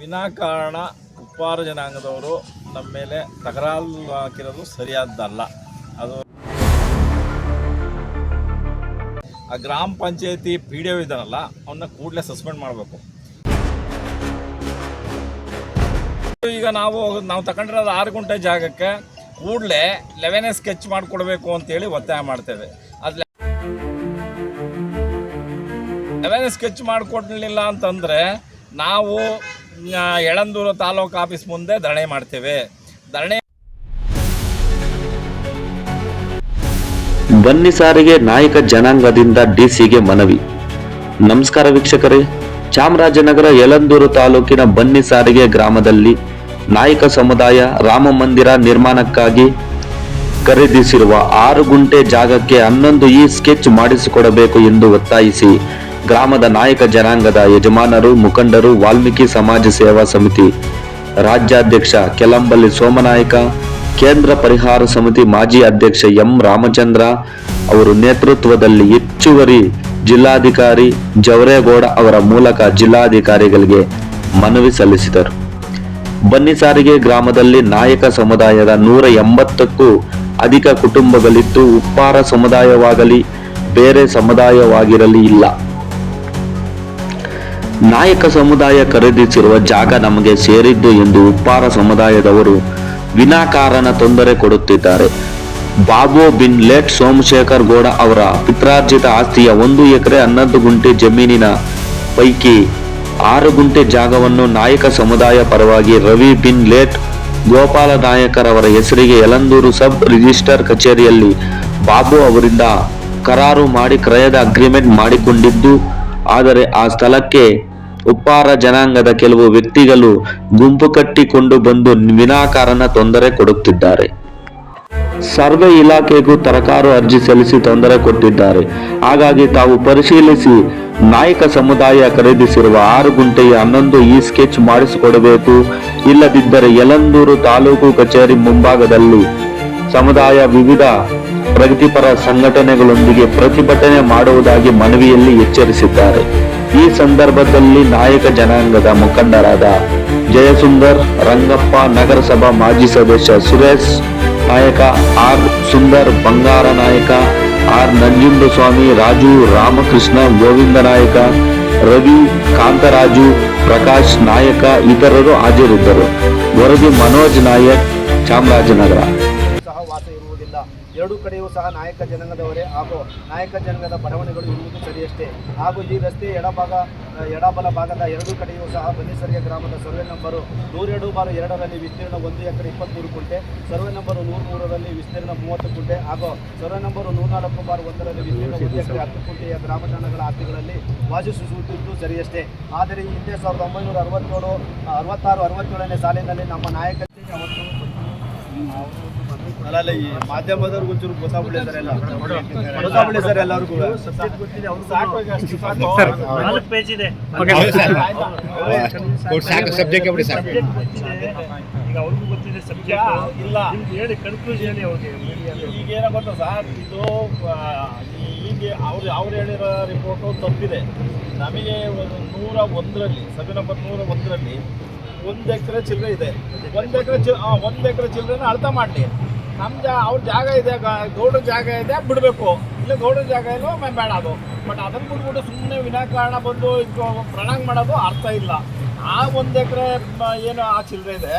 ವಿನಾಕಾರಣ ಉಪ್ಪಾರ ಜನಾಂಗದವರು ನಮ್ಮ ಮೇಲೆ ತಕರಾರು ಹಾಕಿರೋದು ಸರಿಯಾದ್ದಲ್ಲ ಅದು ಆ ಗ್ರಾಮ ಪಂಚಾಯತಿ ಪಿ ಡಿ ಒ ಇದ್ದಾನಲ್ಲ ಅವನ್ನ ಕೂಡಲೇ ಸಸ್ಪೆಂಡ್ ಮಾಡಬೇಕು. ಈಗ ನಾವು ನಾವು ತಗೊಂಡಿರೋದು ಆರು ಗಂಟೆ ಜಾಗಕ್ಕೆ ಕೂಡಲೇ ಲೆವೆನೇ ಸ್ಕೆಚ್ ಮಾಡಿಕೊಡ್ಬೇಕು ಅಂತೇಳಿ ಒತ್ತಾಯ ಮಾಡ್ತೇವೆ. ಅದು ಲೆವೆನ್ ಸ್ಕೆಚ್ ಮಾಡಿಕೊಡ್ಲಿಲ್ಲ ಅಂತಂದರೆ ನಾವು ಯಳಂದೂರು ತಾಲೂಕು ಆಫೀಸ್ ಮುಂದೆ ಧರಣಿ ಮಾಡ್ತೇವೆ. ಧರಣಿ ಬನ್ನಿ ಸಾರಿಗೆ ನಾಯಕ ಜನಾಂಗದಿಂದ ಡಿಸಿಗೆ ಮನವಿ. ನಮಸ್ಕಾರ ವೀಕ್ಷಕರೇ. ಚಾಮರಾಜನಗರ ಯಲಂದೂರು ತಾಲೂಕಿನ ಬನ್ನಿ ಸಾರಿಗೆ ಗ್ರಾಮದಲ್ಲಿ ನಾಯಕ ಸಮುದಾಯ ರಾಮ ಮಂದಿರ ನಿರ್ಮಾಣಕ್ಕಾಗಿ ಖರೀದಿಸಿರುವ ಆರು ಗುಂಟೆ ಜಾಗಕ್ಕೆ ಹನ್ನೊಂದು ಈ ಸ್ಕೆಚ್ ಮಾಡಿಸಿಕೊಡಬೇಕು ಎಂದು ಒತ್ತಾಯಿಸಿ ಗ್ರಾಮದ ನಾಯಕ ಜನಾಂಗದ ಯಜಮಾನರು, ಮುಖಂಡರು, ವಾಲ್ಮೀಕಿ ಸಮಾಜ ಸೇವಾ ಸಮಿತಿ ರಾಜ್ಯಾಧ್ಯಕ್ಷ ಕೆಲಂಬಲ್ಲಿ ಸೋಮನಾಯಕ, ಕೇಂದ್ರ ಪರಿಹಾರ ಸಮಿತಿ ಮಾಜಿ ಅಧ್ಯಕ್ಷ ಎಂ ರಾಮಚಂದ್ರ, ಅವರು ನೇತೃತ್ವದಲ್ಲಿ ಹೆಚ್ಚುವರಿ ಜಿಲ್ಲಾಧಿಕಾರಿ ಜವರೇಗೌಡ ಅವರ ಮೂಲಕ ಜಿಲ್ಲಾಧಿಕಾರಿಗಳಿಗೆ ಮನವಿ ಸಲ್ಲಿಸಿದರು. ಬನ್ನಿ ಸಾರಿಗೆ ಗ್ರಾಮದಲ್ಲಿ ನಾಯಕ ಸಮುದಾಯದ ನೂರ ಎಂಬತ್ತಕ್ಕೂ ಅಧಿಕ ಕುಟುಂಬಗಳಿದ್ದು, ಉಪ್ಪಾರ ಸಮುದಾಯವಾಗಲಿ, ಬೇರೆ ಸಮುದಾಯವಾಗಿರಲಿ ಇಲ್ಲ. ನಾಯಕ ಸಮುದಾಯ ಖರೀದಿಸಿರುವ ಜಾಗ ನಮಗೆ ಸೇರಿದ್ದು ಎಂದು ಉಪ್ಪಾರ ಸಮುದಾಯದವರು ವಿನಾಕಾರಣ ತೊಂದರೆ ಕೊಡುತ್ತಿದ್ದಾರೆ. ಬಾಬು ಬಿನ್ ಲೇಟ್ ಸೋಮಶೇಖರ್ ಗೌಡ ಅವರ ಪಿತ್ರಾರ್ಜಿತ ಆಸ್ತಿಯ ಒಂದು ಎಕರೆ ಹನ್ನೊಂದು ಗುಂಟೆ ಜಮೀನಿನ ಪೈಕಿ ಆರು ಗುಂಟೆ ಜಾಗವನ್ನು ನಾಯಕ ಸಮುದಾಯ ಪರವಾಗಿ ರವಿ ಬಿನ್ ಲೇಟ್ ಗೋಪಾಲ ನಾಯಕರವರ ಹೆಸರಿಗೆ ಯಲಂದೂರು ಸಬ್ ರಿಜಿಸ್ಟರ್ ಕಚೇರಿಯಲ್ಲಿ ಬಾಬು ಅವರಿಂದ ಕರಾರು ಮಾಡಿ ಕ್ರಯದ ಅಗ್ರಿಮೆಂಟ್ ಮಾಡಿಕೊಂಡಿದ್ದು, ಆದರೆ ಆ ಸ್ಥಳಕ್ಕೆ ಉಪ್ಪಾರ ಜನಾಂಗದ ಕೆಲವು ವ್ಯಕ್ತಿಗಳು ಗುಂಪು ಕಟ್ಟಿಕೊಂಡು ಬಂದು ವಿನಾಕಾರಣ ತೊಂದರೆ ಕೊಡುತ್ತಿದ್ದಾರೆ. ಸರ್ವೆ ಇಲಾಖೆಗೂ ತರಕಾರು ಅರ್ಜಿ ಸಲ್ಲಿಸಿ ತೊಂದರೆ ಕೊಟ್ಟಿದ್ದಾರೆ. ಹಾಗಾಗಿ ತಾವು ಪರಿಶೀಲಿಸಿ ನಾಯಕ ಸಮುದಾಯ ಖರೀದಿಸಿರುವ ಆರು ಗುಂಟೆಯ ಹನ್ನೊಂದು ಈ ಸ್ಕೆಚ್ ಮಾಡಿಸಿಕೊಡಬೇಕು. ಇಲ್ಲದಿದ್ದರೆ ಯಲಂದೂರು ತಾಲೂಕು ಕಚೇರಿ ಮುಂಭಾಗದಲ್ಲಿ ಸಮುದಾಯ ವಿವಿಧ ಪ್ರಗತಿಪರ ಸಂಘಟನೆಗಳೊಂದಿಗೆ ಪ್ರತಿಭಟನೆ ಮಾಡುವುದಾಗಿ ಮನವಿಯಲ್ಲಿ ಎಚ್ಚರಿಸಿದ್ದಾರೆ. ಈ ಸಂದರ್ಭದಲ್ಲಿ ನಾಯಕ ಜನಾಂಗದ ಮುಖಂಡರಾದ ಜಯಸುಂದರ್ ರಂಗಪ್ಪ ನಗರಸಭಾ ಮಾಜಿ ಸದಸ್ಯ ಸುರೇಶ್, ನಾಯಕ ಆರ್ ಸುಂದರ್ ಬಂಗಾರ ನಾಯಕ, ಆರ್ ನಂಜುಂಡಸ್ವಾಮಿ ರಾಜು ರಾಮಕೃಷ್ಣ, ಗೋವಿಂದ ನಾಯಕ, ರವಿ ಕಾಂತರಾಜು, ಪ್ರಕಾಶ್ ನಾಯಕ ಇತರರು ಹಾಜರಿದ್ದರು. ವರದಿ ಮನೋಜ್ ನಾಯಕ್ ಚಾಮರಾಜನಗರ. ಸಹ ವಾಸ ಇರುವುದಿಲ್ಲ. ಎರಡೂ ಕಡೆಯೂ ಸಹ ನಾಯಕ ಜನಾಂಗದವರೇ ಹಾಗೂ ನಾಯಕ ಜನಾಂಗದ ಬಡಾವಣೆಗಳು ಇರುವುದು ಸರಿಯಷ್ಟೇ. ಹಾಗೂ ಈ ರಸ್ತೆ ಎಡಭಾಗ, ಎಡಬಲ ಭಾಗದ ಎರಡೂ ಕಡೆಯೂ ಸಹ ಬನ್ನಿಸರಿಯ ಗ್ರಾಮದ ಸರ್ವೆ ನಂಬರು ನೂರೆರಡು ಬಾರು ಎರಡರಲ್ಲಿ ವಿಸ್ತೀರ್ಣ ಒಂದು ಎಕರೆ ಇಪ್ಪತ್ತ್ಮೂರು ಕುಂಟೆ ಸರ್ವೆ ನಂಬರು ನೂರು ಮೂರರಲ್ಲಿ ವಿಸ್ತೀರ್ಣ ಮೂವತ್ತು ಕುಂಟೆ ಹಾಗೂ ಸರ್ವೆ ನಂಬರು ನೂರ ಬಾರ ಒಂದರಲ್ಲಿ ವಿಸ್ತೀರ್ಣ ಒಂದು ಎಕರೆ ಹತ್ತು ಕುಂಟೆಯ ಗ್ರಾಮ ಜನಗಳ ಆಸ್ತಿಗಳಲ್ಲಿ ವಾಸಿಸುತ್ತಿದ್ದು ಸರಿಯಷ್ಟೇ. ಆದರೆ ಹಿಂದೆ ಸಾವಿರದ ಒಂಬೈನೂರ ಅರವತ್ತೇಳು, ಅರವತ್ತಾರು, ಅರವತ್ತೇಳನೇ ಸಾಲಿನಲ್ಲಿ ನಮ್ಮ ನಾಯಕರಿಗೆ ಅವತ್ತು ಅಲ್ಲ ಈ ಮಾಧ್ಯಮದವ್ರಿಗೆ ಒಂಚೂರು ಗೊತ್ತಾಗ್ಬಿಡಿ ಸರ್ ಎಲ್ಲ. ಗೊತ್ತಾಗ್ಬಿಡಿ ಸರ್ ಎಲ್ಲರಿಗೂ ನಾಲ್ಕು ಪೇಜ್ ಇದೆ. ಸಾಕು ಸಬ್ಜೆಕ್ಟ್ ಬಿಡಿ ಸರ್. ಈಗ ಅವ್ರಿಗೂ ಗೊತ್ತಿದೆ ಸಬ್ಜೆಕ್ಟ್ ಇಲ್ಲ. ನಿಮ್ಗೆ ಹೇಳಿ ಕನ್ಕ್ಲೂಷನ್ ಹೇಳಿ ಅವ್ರಿಗೆ? ಈಗೇನ ಗೊತ್ತಾ ಸರ್? ಇದು ಈಗ ಅವ್ರು ಅವ್ರು ಹೇಳಿರೋ ರಿಪೋರ್ಟು ತಪ್ಪಿದೆ. ನಮಗೆ ಒಂದು ನೂರ ಒಂದರಲ್ಲಿ ಸಭೆ ನಂಬರ್ ನೂರ ಒಂದರಲ್ಲಿ ಒಂದು ಎಕರೆ ಚಿಲ್ಲರೆ ಇದೆ. ಒಂದು ಎಕರೆ ಚಿ ಒಂದು ಎಕರೆ ಚಿಲ್ಲರೆನ ಅಳತೆ ಮಾಡಲಿ. ನಮ್ಮ ಜಾ ಅವ್ರ ಜಾಗ ಇದೆ ಗೌಡ್ರ ಜಾಗ ಇದೆ, ಬಿಡಬೇಕು. ಇಲ್ಲ ಗೌಡ್ರ ಜಾಗ ಇಲ್ಲೋ ಬೇಡ ಅದು. ಬಟ್ ಅದನ್ನು ಬಿಟ್ಬಿಟ್ಟು ಸುಮ್ಮನೆ ವಿನಾಕಾರಣ ಬಂದು ಪ್ರಣಾಂಗ್ ಮಾಡೋದು ಅರ್ಥ ಇಲ್ಲ. ಆ ಒಂದು ಎಕರೆ ಏನು ಆ ಚಿಲ್ಲರೆ ಇದೆ.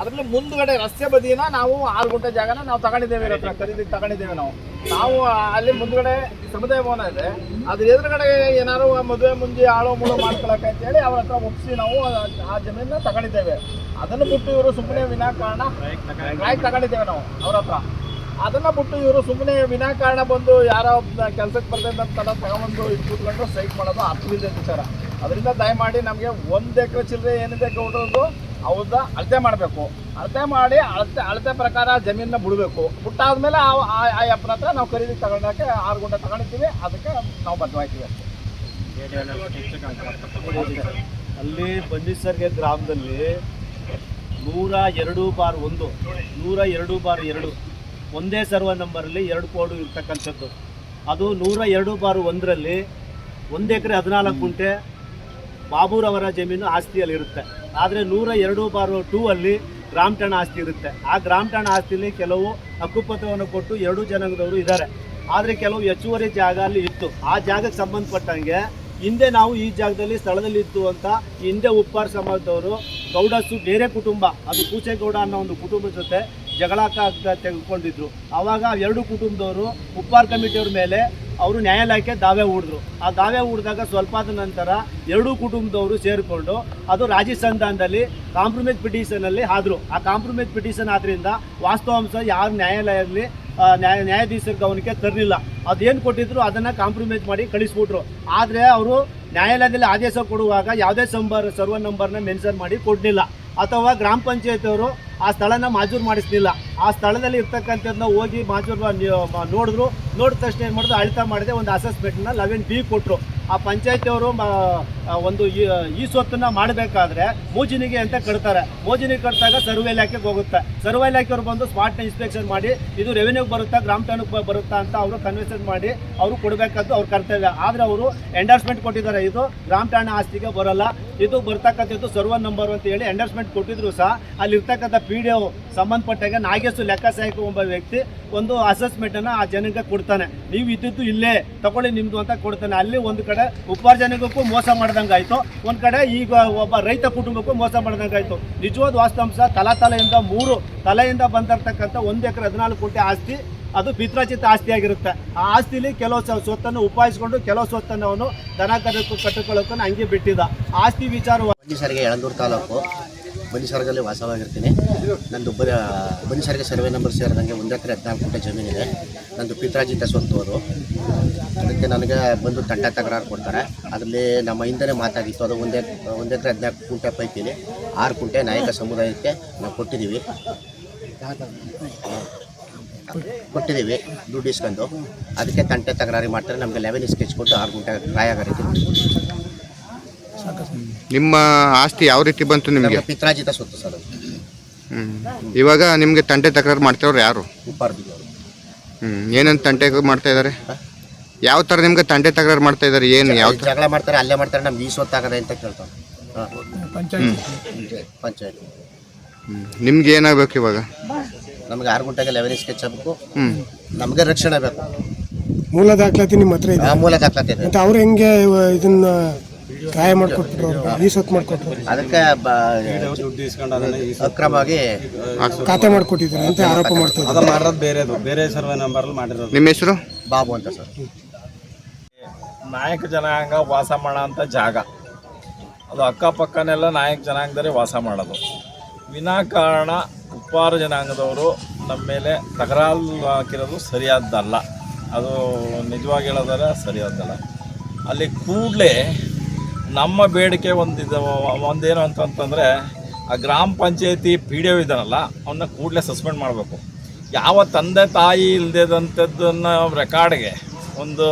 ಅದರಲ್ಲಿ ಮುಂದ್ಗಡೆ ರಸ್ತೆ ಬದಿನ ನಾವು ಆರು ಗುಂಟೆ ಜಾಗನ ನಾವು ತಗೊಂಡಿದ್ದೇವೆ ಖರೀದಿ ತಗೊಂಡಿದ್ದೇವೆ ನಾವು. ನಾವು ಅಲ್ಲಿ ಮುಂದ್ಗಡೆ ಸಮುದಾಯ ಭವನ ಇದೆ. ಅದ್ರ ಎದುರುಗಡೆ ಏನಾದ್ರು ಮದುವೆ ಮುಂಜಿ ಆಳೋ ಮುಳು ಮಾಡ್ಕೊಳಕ್ಕೆ ಅಂತೇಳಿ ಅವ್ರ ಹತ್ರ ಒಪ್ಪಿಸಿ ನಾವು ಆ ಜಮೀನ ತಗೊಂಡಿದ್ದೇವೆ. ಅದನ್ನು ಬಿಟ್ಟು ಇವರು ಸುಮ್ಮನೆ ವಿನಾಕಾರಣ ರಾಯ್ ತಗೊಂಡಿದ್ದೇವೆ ನಾವು ಅವ್ರ ಹತ್ರ. ಅದನ್ನ ಬಿಟ್ಟು ಇವರು ಸುಮ್ಮನೆ ವಿನಾಕಾರಣ ಬಂದು ಯಾರೋ ಕೆಲಸಕ್ಕೆ ಬರ್ತಿದ್ದ ಅಂತ ತಗೊಂಡು ಇದು ಕೂತ್ಕೊಂಡು ಸ್ಟ್ರೈಕ್ ಮಾಡೋದು ಅರ್ಥವಿಲ್ಲ ವಿಚಾರ. ಅದರಿಂದ ದಯಮಾಡಿ ನಮಗೆ ಒಂದು ಎಕರೆ ಚಿಲ್ಲರೆ ಏನಿದೆ ಗೌಡ್ರದ್ದು ಅವ್ರದ್ದು ಅಳತೆ ಮಾಡಬೇಕು. ಅಳತೆ ಮಾಡಿ ಅಳತೆ ಅಳತೆ ಪ್ರಕಾರ ಜಮೀನನ್ನ ಬಿಡಬೇಕು. ಬಿಟ್ಟಾದ್ಮೇಲೆ ಆ, ಆ- ಅಪ್ಪನ ಹತ್ರ ನಾವು ಖರೀದಿ ತಗೊಳಕ್ಕೆ ಆರು ಗುಂಟೆ ತಗೊಂಡಿರ್ತೀವಿ ಅದಕ್ಕೆ ನಾವು ಬದ್ಧವಾಗ್ತೀವಿ ಅಲ್ಲಿ ಸರ್ಗೆ ಗ್ರಾಮದಲ್ಲಿ ನೂರ ಎರಡು ಬಾರ್ ಒಂದು, ನೂರ ಎರಡು ಬಾರ್ ಎರಡು. ಒಂದೇ ಸರ್ವ ನಂಬರಲ್ಲಿ ಎರಡು ಕೋಡು ಇರ್ತಕ್ಕಂಥದ್ದು. ಅದು ನೂರ ಎರಡು ಬಾರು ಒಂದರಲ್ಲಿ ಒಂದು ಎಕರೆ ಹದಿನಾಲ್ಕು ಗುಂಟೆ ಬಾಬೂರವರ ಜಮೀನು ಆಸ್ತಿಯಲ್ಲಿರುತ್ತೆ. ಆದರೆ ನೂರ ಎರಡು ಬಾರು ಟೂ ಅಲ್ಲಿ ಗ್ರಾಮ ಠಾಣ ಆಸ್ತಿ ಇರುತ್ತೆ. ಆ ಗ್ರಾಮ ಠಾಣ ಆಸ್ತಿಲಿ ಕೆಲವು ಹಕ್ಕುಪತ್ರವನ್ನು ಕೊಟ್ಟು ಎರಡು ಜನಾಂಗದವರು ಇದ್ದಾರೆ. ಆದರೆ ಕೆಲವು ಹೆಚ್ಚುವರಿ ಜಾಗ ಅಲ್ಲಿ ಇತ್ತು. ಆ ಜಾಗಕ್ಕೆ ಸಂಬಂಧಪಟ್ಟಂಗೆ ಹಿಂದೆ ನಾವು ಈ ಜಾಗದಲ್ಲಿ ಸ್ಥಳದಲ್ಲಿ ಇತ್ತು ಅಂತ ಹಿಂದೆ ಉಪ್ಪಾರ ಸಮಾಜದವರು ಗೌಡಸು ಬೇರೆ ಕುಟುಂಬ, ಅದು ಕೂಚೇಗೌಡ ಅನ್ನೋ ಒಂದು ಕುಟುಂಬದ ಜೊತೆ ಜಗಳಾಕ ತೆಗೆದುಕೊಂಡಿದ್ರು. ಆವಾಗ ಎರಡು ಕುಟುಂಬದವರು ಉಪ್ಪಾರ್ ಕಮಿಟಿಯವ್ರ ಮೇಲೆ ಅವರು ನ್ಯಾಯಾಲಯಕ್ಕೆ ದಾವೆ ಹೂಡಿದ್ರು. ಆ ದಾವೆ ಹೂಡಿದಾಗ ಸ್ವಲ್ಪ ಆದ ನಂತರ ಎರಡೂ ಕುಟುಂಬದವರು ಸೇರಿಕೊಂಡು ಅದು ರಾಜಸ್ಥಾನದಲ್ಲಿ ಕಾಂಪ್ರಮೈಸ್ ಪಿಟಿಷನಲ್ಲಿ ಆದರು ಆ ಕಾಂಪ್ರಮೈಸ್ ಪಿಟಿಷನ್ ಆದ್ದರಿಂದ ವಾಸ್ತವಾಂಶ ಯಾರು ನ್ಯಾಯಾಲಯದಲ್ಲಿ ನ್ಯಾಯ ನ್ಯಾಯಾಧೀಶರ ಗಮನಕ್ಕೆ ತರಲಿಲ್ಲ. ಅದೇನು ಕೊಟ್ಟಿದ್ರು ಅದನ್ನು ಕಾಂಪ್ರಮೈಸ್ ಮಾಡಿ ಕಳಿಸ್ಬಿಟ್ರು. ಆದರೆ ಅವರು ನ್ಯಾಯಾಲಯದಲ್ಲಿ ಆದೇಶ ಕೊಡುವಾಗ ಯಾವುದೇ ಸಂಬರ್ ಸರ್ವ ನಂಬರ್ನ ಮೆನ್ಷನ್ ಮಾಡಿ ಕೊಡಲಿಲ್ಲ. ಅಥವಾ ಗ್ರಾಮ ಪಂಚಾಯತಿಯವರು ಆ ಸ್ಥಳನ ಮಾಜೂರು ಮಾಡಿಸ್ಲಿಲ್ಲ. ಆ ಸ್ಥಳದಲ್ಲಿ ಇರ್ತಕ್ಕಂಥದ್ದನ್ನ ಹೋಗಿ ಮಾಜೂರು ನೋಡಿದ್ರು. ನೋಡಿದ ತಕ್ಷಣ ಏನು ಮಾಡಿದ್ರು, ಅಳಿತ ಮಾಡಿದೆ, ಒಂದು ಅಸೆಸ್ಮೆಂಟ್ನ ಲೆವೆನ್ ಬಿ ಕೊಟ್ಟರು ಆ ಪಂಚಾಯತಿಯವರು ಒಂದು ಈ- ಸ್ವತ್ತನ್ನು ಮಾಡಬೇಕಾದ್ರೆ ಮೋಜಿನಿಗೆ ಅಂತ ಕಟ್ತಾರೆ. ಮೋಜಿನಿಗೆ ಕಟ್ಟಿದಾಗ ಸರ್ವೆ ಇಲಾಖೆಗೆ ಹೋಗುತ್ತೆ. ಸರ್ವೆ ಇಲಾಖೆಯವರು ಬಂದು ಸ್ಮಾರ್ಟ್ ಇನ್ಸ್ಪೆಕ್ಷನ್ ಮಾಡಿ, ಇದು ರೆವೆನ್ಯೂಗೆ ಬರುತ್ತಾ, ಗ್ರಾಮ ಠಾಣಕ್ಕೆ ಬರುತ್ತಾ ಅಂತ ಅವರು ಕನ್ವೆನ್ಸನ್ ಮಾಡಿ ಅವರು ಕೊಡಬೇಕಂತ ಅವ್ರು ಕರ್ತವ್ಯ. ಆದರೆ ಅವರು ಎಂಡರ್ಸ್ಮೆಂಟ್ ಕೊಟ್ಟಿದ್ದಾರೆ. ಇದು ಗ್ರಾಮ ಠಾಣೆ ಆಸ್ತಿಗೆ ಬರಲ್ಲ. ಇದು ಬರ್ತಕ್ಕಂಥದ್ದು ಸರ್ವ ನಂಬರ್ ಅಂತ ಹೇಳಿ ಎಂಡರ್ಸ್ಮೆಂಟ್ ಕೊಟ್ಟಿದ್ರು ಸಹ ಅಲ್ಲಿ ಇರ್ತಕ್ಕಂಥ ಪಿ ಡಿ ಒ ಸಂಬಂಧಪಟ್ಟಾಗ ನಾಗೇಶು ಲೆಕ್ಕ ಸಹಾಯಕ ಒಬ್ಬ ವ್ಯಕ್ತಿ ಒಂದು ಅಸೆಸ್ಮೆಂಟನ್ನು ಆ ಜನಕ್ಕೆ ಕೊಡ್ತಾನೆ. ನೀವು ಇದ್ದಿದ್ದು ಇಲ್ಲೇ, ತಗೊಳ್ಳಿ ನಿಮ್ಮದು ಅಂತ ಕೊಡ್ತಾನೆ. ಅಲ್ಲಿ ಒಂದು ಉಪಾರ್ಜನೆಗೂ ಮೋಸ ಮಾಡ್ದಂಗೆ ಆಯಿತು ಒಂದು ಕಡೆ ಈಗ ಒಬ್ಬ ರೈತ ಕುಟುಂಬಕ್ಕೂ ಮೋಸ ಮಾಡ್ದಂಗೆ ಆಯಿತು ನಿಜವಾದ ವಾಸ್ತವಾಂಶ, ತಲಾ ತಲೆಯಿಂದ ಮೂರು ತಲೆಯಿಂದ ಬಂದಿರತಕ್ಕಂಥ ಒಂದು ಎಕರೆ ಹದಿನಾಲ್ಕು ಕೋಟಿ ಆಸ್ತಿ, ಅದು ಪಿತ್ರಾಚಿತ ಆಸ್ತಿಯಾಗಿರುತ್ತೆ. ಆ ಆಸ್ತಿಲಿ ಕೆಲವು ಸ್ವತ್ತನ್ನು ಉಪಾಯಿಸ್ಕೊಂಡು, ಕೆಲವು ಸ್ವತ್ತನ್ನು ಅವನು ದನ ಕಟ್ಟುಕೊಳ್ಳೋಕೆ ಹಂಗೆ ಬಿಟ್ಟಿದ್ದ. ಆಸ್ತಿ ವಿಚಾರವಾಗಿ ಸರ್ಗೆ ಯಳಂದೂರು ತಾಲೂಕು ಬನ್ನಿಸರ್ಗಲ್ಲಿ ವಾಸವಾಗಿರ್ತೀನಿ. ನಂದು ಬ ಬನ್ನಿಸರಿಗೆ ಸರ್ವೆ ನಂಬರ್ ಸೇರಿದಂಗೆ ಒಂದು ಎಕರೆ ಹದಿನಾಲ್ಕು ಗುಂಟೆ ಜಮೀನಿದೆ ನಂದು ಪಿತ್ರಾಜಿತ ಸ್ವಂತ ಅದು ಅದಕ್ಕೆ ನನಗೆ ಬಂದು ತಂಡ ತಕರಾರು ಕೊಡ್ತಾರೆ. ಅದರಲ್ಲಿ ನಮ್ಮ ಹಿಂದೆ ಮಾತಾಗಿತ್ತು ಅದು ಒಂದೇ, ಒಂದು ಎಕರೆ ಹದಿನಾಲ್ಕು ಗುಂಟೆ ಪೈಕಿಲಿ ಆರು ಗುಂಟೆ ನಾಯಕ ಸಮುದಾಯಕ್ಕೆ ನಾವು ಕೊಟ್ಟಿದ್ದೀವಿ. ಕೊಟ್ಟಿದ್ದೀವಿ, ದುಡ್ಡು ಇಸ್ಕೊಂಡು. ಅದಕ್ಕೆ ತಂಟೆ ತಕರಾರಿ ಮಾಡ್ತಾರೆ. ನಮಗೆ ಲೆವೆನ್ ಸ್ಕೆಚ್ ಕೊಟ್ಟು ಆರು ಗುಂಟೆ ರಾಯಾಗ ರೀತಿ ನಿಮ್ಮ ಆಸ್ತಿ ಯಾವ ರೀತಿ ಬಂತು ನಿಮಗೆ? ಪಿತ್ರಾಜಿತ ಸ್ವತ್ತು ಸರ್ ಅದು. ಇವಾಗ ನಿಮಗೆ ತಂಟೆ ತಕರಾರು ಮಾಡ್ತಾವ್ರು ಯಾರು? ಉಪ್ಪಾರ್ದಿದ್ದವರು ಹ್ಮ್. ಏನಂತ ತಂಟೆ ಮಾಡ್ತಾ ಇದ್ದಾರೆ ಯಾವ ಥರ ನಿಮ್ಗೆ ತಂಟೆ ತಕರಾರು ಮಾಡ್ತಾ ಇದ್ದಾರೆ ಏನು ಯಾವ ಥರ ಜಗಳ ಮಾಡ್ತಾರೆ ಅಲ್ಲೇ ಮಾಡ್ತಾರೆ ನಮ್ಗೆ ಈ ಸ್ವತ್ತಾಗದೆ ಅಂತ ಕೇಳ್ತಾರೆ. ಪಂಚಾಯತ್. ನಿಮ್ಗೆ ಏನಾಗಬೇಕು ಇವಾಗ? ನಮಗೆ ಆರು ಗಂಟೆಗೆ ಲೆವೆನ್ ಸ್ಕೆಚ್ ಆಗಬೇಕು ಹ್ಮ್. ನಮಗೆ ರಕ್ಷಣೆ ಬೇಕು. ಮೂಲ ದಾಖಲಾತಿ ನಿಮ್ಮ ಹತ್ರ ಇದೆ. ಆ ಮೂಲ ದಾಖಲಾತಿ ಮತ್ತೆ ಅವ್ರು ಹೆಂಗೆ ಇವ- ಇದನ್ನ ಸಹಾಯ ಮಾಡಿಕೊಟ್ರು ಈ ಸತ್ ಮಾಡಿಕೊಟ್ರು. ಅದಕ್ಕೆ ಅಕ್ರಮವಾಗಿ ಖಾತೆ ಮಾಡಿಕೊಟ್ಟಿದ್ದಾರೆ ಅಂತ ಆರೋಪ ಮಾಡ್ತಾರೆ ಅದು ಮಾಡಿರೋದು ಬೇರೆದು ಬೇರೆ ಸರ್ವೆ ನಂಬರಲ್ಲಿ ಮಾಡಿರೋದು. ನಿಮ್ಮ ಹೆಸರು? ಬಾಬು ಅಂತ ಸರ್. ನಾಯಕ ಜನಾಂಗ ವಾಸ ಮಾಡೋ ಅಂಥ ಜಾಗ. ಅದು ಅಕ್ಕಪಕ್ಕನೆಲ್ಲ ನಾಯಕ ಜನಾಂಗದಲ್ಲಿ ವಾಸ ಮಾಡೋದು. ವಿನಾಕಾರಣ ಉಪ್ಪಾರ ಜನಾಂಗದವರು ನಮ್ಮ ಮೇಲೆ ತಕರಾರು ಹಾಕಿರೋದು ಸರಿಯಾದ್ದಲ್ಲ. ಅದು ನಿಜವಾಗಿ ಹೇಳೋದಾದ್ರೆ ಸರಿಯಾದ್ದಲ್ಲ. ಅಲ್ಲಿ ಕೂಡಲೇ ನಮ್ಮ ಬೇಡಿಕೆ ಒಂದಿದೆ, ಒಂದೇನು ಅಂತಂತಂದರೆ ಆ ಗ್ರಾಮ ಪಂಚಾಯತಿ ಪಿ ಡಿ ಒ ಇದ್ದಾನಲ್ಲ ಅವನ್ನ ಕೂಡಲೇ ಸಸ್ಪೆಂಡ್ ಮಾಡಬೇಕು. ಯಾವ ತಂದೆ ತಾಯಿ ಇಲ್ಲದಂಥದ್ದನ್ನು ರೆಕಾರ್ಡ್ಗೆ ಒಂದು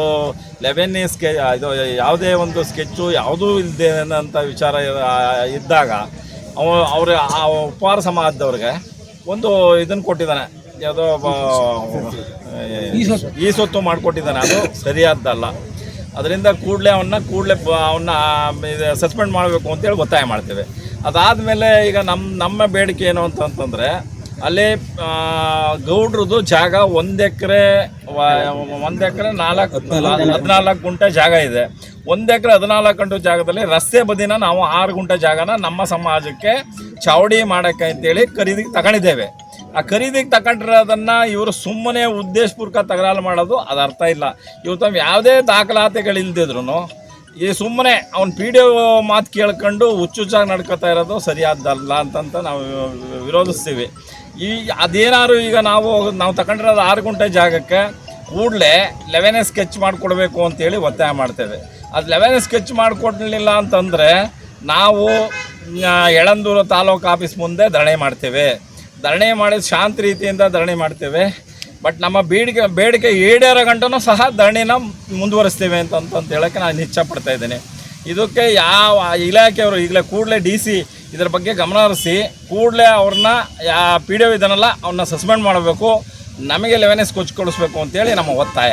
ಲೆವೆನ್ ಸ್ಕೆ, ಇದು ಯಾವುದೇ ಒಂದು ಸ್ಕೆಚ್ಚು ಯಾವುದೂ ಇಲ್ಲದೆ ಅಂತ ವಿಚಾರ ಇದ್ದಾಗ, ಅವ, ಅವ್ರ, ಆ ಉಪಹಾರ ಸಮಾಜದವ್ರಿಗೆ ಒಂದು ಇದನ್ನು ಕೊಟ್ಟಿದ್ದಾನೆ. ಯಾವುದೋ ಈ ಸೊತ್ತು ಮಾಡಿಕೊಟ್ಟಿದ್ದಾನೆ. ಅದು ಸರಿಯಾದ್ದಲ್ಲ. ಅದರಿಂದ ಕೂಡಲೇ ಅವನ್ನ ಕೂಡಲೇ ಅವನ್ನ ಸಸ್ಪೆಂಡ್ ಮಾಡಬೇಕು ಅಂತೇಳಿ ಒತ್ತಾಯ ಮಾಡ್ತೇವೆ. ಅದಾದಮೇಲೆ ಈಗ ನಮ್ಮ ನಮ್ಮ ಬೇಡಿಕೆ ಏನು ಅಂತಂತಂದರೆ ಅಲ್ಲಿ ಗೌಡ್ರದ್ದು ಜಾಗ ಒಂದು ಎಕರೆ ಒಂದು ಎಕರೆ ನಾಲ್ಕು ಹದಿನಾಲ್ಕು ಗುಂಟೆ ಜಾಗ ಇದೆ. ಒಂದು ಎಕರೆ ಹದಿನಾಲ್ಕು ಗಂಟು ಜಾಗದಲ್ಲಿ ರಸ್ತೆ ಬದಿನ ನಾವು ಆರು ಗುಂಟೆ ಜಾಗನ ನಮ್ಮ ಸಮಾಜಕ್ಕೆ ಚಾವಡಿ ಮಾಡೋಕ್ಕೆ ಅಂತೇಳಿ ಖರೀದಿಗೆ ತಗೊಂಡಿದ್ದೇವೆ. ಆ ಖರೀದಿಗೆ ತಗೊಂಡಿರೋದನ್ನು ಇವರು ಸುಮ್ಮನೆ ಉದ್ದೇಶಪೂರ್ವಕ ತಕರಾರು ಮಾಡೋದು ಅದು ಅರ್ಥ ಇಲ್ಲ. ಇವತ್ತು ಯಾವುದೇ ದಾಖಲಾತಿಗಳಿಲ್ದಿದ್ರು ಈ ಸುಮ್ಮನೆ ಅವ್ನ ಪಿ ಡಿ ಮಾತು ಕೇಳ್ಕೊಂಡು ಹುಚ್ಚುಚ್ಚಾಗಿ ನಡ್ಕೊತಾ ಇರೋದು ಸರಿಯಾದ್ದಲ್ಲ ಅಂತಂತ ನಾವು ವಿರೋಧಿಸ್ತೀವಿ. ಈ ಅದೇನಾದ್ರು ಈಗ ನಾವು ನಾವು ತಗೊಂಡಿರೋದು ಆರು ಗುಂಟೆ ಜಾಗಕ್ಕೆ ಕೂಡಲೇ ಲೆವೆನೇ ಸ್ಕೆಚ್ ಮಾಡಿಕೊಡ್ಬೇಕು ಅಂತೇಳಿ ಒತ್ತಾಯ ಮಾಡ್ತೇವೆ. ಅದು ಲೆವೆನ್ ಸ್ಕೆಚ್ ಮಾಡಿಕೊಡ್ಲಿಲ್ಲ ಅಂತಂದರೆ ನಾವು ಎಳಂದೂರು ತಾಲೂಕು ಆಫೀಸ್ ಮುಂದೆ ಧರಣಿ ಮಾಡ್ತೇವೆ. ಧರಣಿ ಮಾಡಿ ಶಾಂತ ರೀತಿಯಿಂದ ಧರಣಿ ಮಾಡ್ತೇವೆ. ಬಟ್ ನಮ್ಮ ಬೇಡಿಕೆ ಬೇಡಿಕೆ ಈಡೇರೋ ಗಂಟನೂ ಸಹ ಧರಣಿನ ಮುಂದುವರಿಸ್ತೇವೆ ಅಂತ ಅಂತ ಹೇಳೋಕ್ಕೆ ನಾನು ಇಚ್ಛಪಡ್ತಾ ಇದ್ದೀನಿ. ಇದಕ್ಕೆ ಯಾವ ಇಲಾಖೆಯವರು ಈಗಲೇ ಕೂಡಲೇ ಡಿ ಸಿ ಇದರ ಬಗ್ಗೆ ಗಮನ ಹರಿಸಿ, ಕೂಡಲೇ ಅವ್ರನ್ನ ಯಾ ಪಿ ಡಿ ಒ ಇದನ್ನಲ್ಲ ಅವ್ರನ್ನ ಸಸ್ಪೆಂಡ್ ಮಾಡಬೇಕು. ನಮಗೆ ಲೆವೆನೆಸ್ ಕೊಚ್ಚಿ ಕೊಡಿಸ್ಬೇಕು ಅಂತೇಳಿ ನಮ್ಮ ಒತ್ತಾಯ.